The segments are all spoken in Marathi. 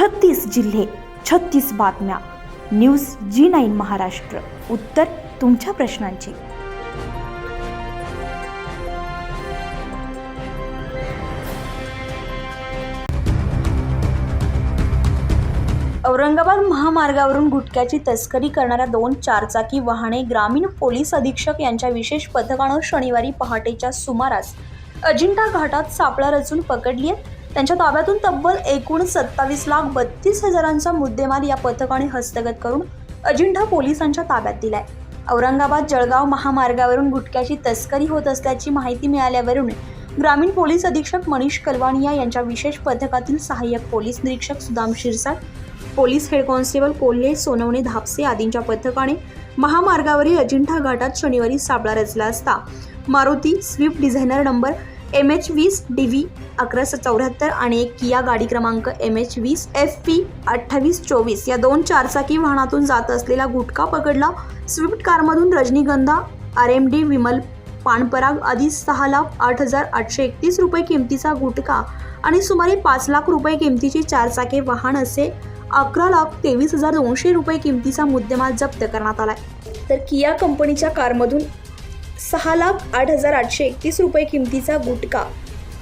छत्तीस जिल्हे छत्तीस बातम्या. News G nine Maharashtra. उत्तर तुमच्या प्रश्नांची. औरंगाबाद महामार्गावरून गुटख्याची तस्करी करणाऱ्या दोन चारचाकी वाहने ग्रामीण पोलीस अधीक्षक यांच्या विशेष पथकानं शनिवारी पहाटेच्या सुमारास अजिंठा घाटात सापळा रचून पकडली आहे त्यांच्या ताब्यातून तब्बल एकूण सत्तावीस लाख बत्तीस हजारांचा मुद्देमाल या पथकाने हस्तगत करून अजिंठा पोलिसांच्या ताब्यात दिलाय. औरंगाबाद जळगाव महामार्गावरून गुटख्याची तस्करी होत असल्याची माहिती मिळाल्यावरून ग्रामीण पोलीस अधीक्षक मनीष कलवानिया यांच्या विशेष पथकातील सहाय्यक पोलीस निरीक्षक Sudam Shirsat police head constable Kolhe Sonawane Dhapse आदींच्या पथकाने महामार्गावरील अजिंठा घाटात शनिवारी सापळा रचला असता. Maruti Swift Dzire number M H वीस डी व्ही अकराशे चौऱ्याहत्तर आणि एक किया गाडी क्रमांक एम एच वीस एफ पी अठ्ठावीस चोवीस या दोन चारचाकी वाहनातून जात असलेला गुटखा पकडला. स्विफ्ट कारमधून Rajnigandha R M D Vimal Pan Parag आधी सहा लाख आठ हजार आठशे एकतीस रुपये किमतीचा गुटखा आणि सुमारे पाच लाख रुपये किमतीची चारचाकी वाहन असे अकरा लाख तेवीस हजार दोनशे रुपये किमतीचा मुद्देमाल जप्त करण्यात आलाय. तर किया कंपनीच्या कारमधून सहा लाख आठ हजार आठशे एकतीस रुपये किमतीचा गुटखा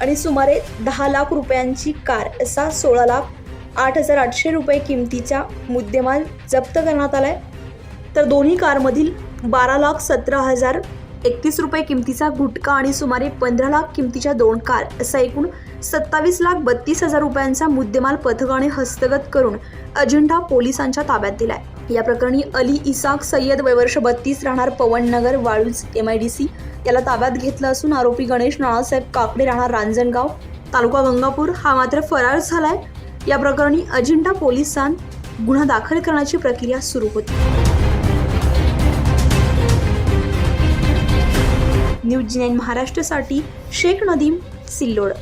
आणि सुमारे दहा लाख रुपयांची कार असा सोळा लाख आठ हजार आठशे रुपये किमतीचा मुद्देमाल जप्त करण्यात आला आहे तर दोन्ही कारमधील बारा लाख सतरा हजार एकतीस रुपये किमतीचा गुटखा आणि सुमारे पंधरा लाख किमतीच्या दोन कार असा एकूण सत्तावीस लाख बत्तीस हजार रुपयांचा मुद्देमाल पथकाने हस्तगत करून अजिंठा पोलिसांच्या ताब्यात आहे या प्रकरणी अली इसाक सय्यद वयवर्ष बत्तीस राहणार Pavannagar Waluj M I D C याला ताब्यात घेतलं असून आरोपी गणेश नाळासाहेब काकडे राहणार रांजणगाव. तालुका गंगापूर हा मात्र फरार झालाय. या प्रकरणी अजिंठा पोलिसांत गुन्हा दाखल करण्याची प्रक्रिया सुरू होती. न्यूज नाईन महाराष्ट्रासाठी शेख नदीम सिल्लोड.